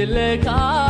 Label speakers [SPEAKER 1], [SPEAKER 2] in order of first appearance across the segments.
[SPEAKER 1] নিয়তির লেখারে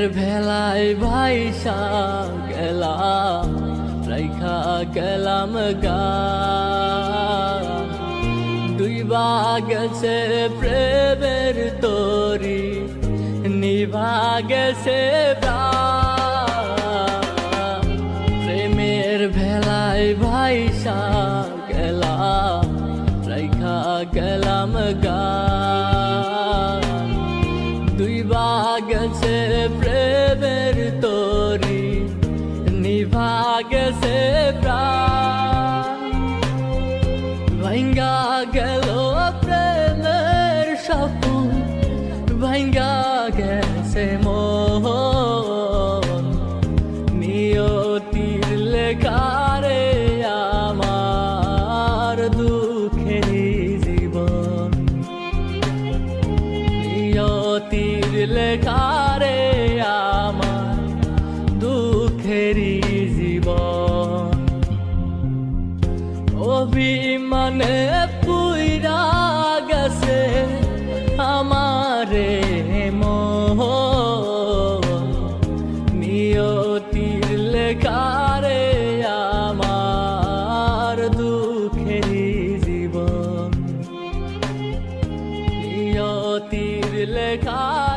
[SPEAKER 1] প্রেমের ভেলায় ভাইসা গেলা রাইখা গেলাম গা দুই গেছে প্রেমের তরি নিভা গেছে প্রাণ। ভাঙ্গা গেছে নিয়তির আমার দুঃখের জীবন। নিয়তির লেখা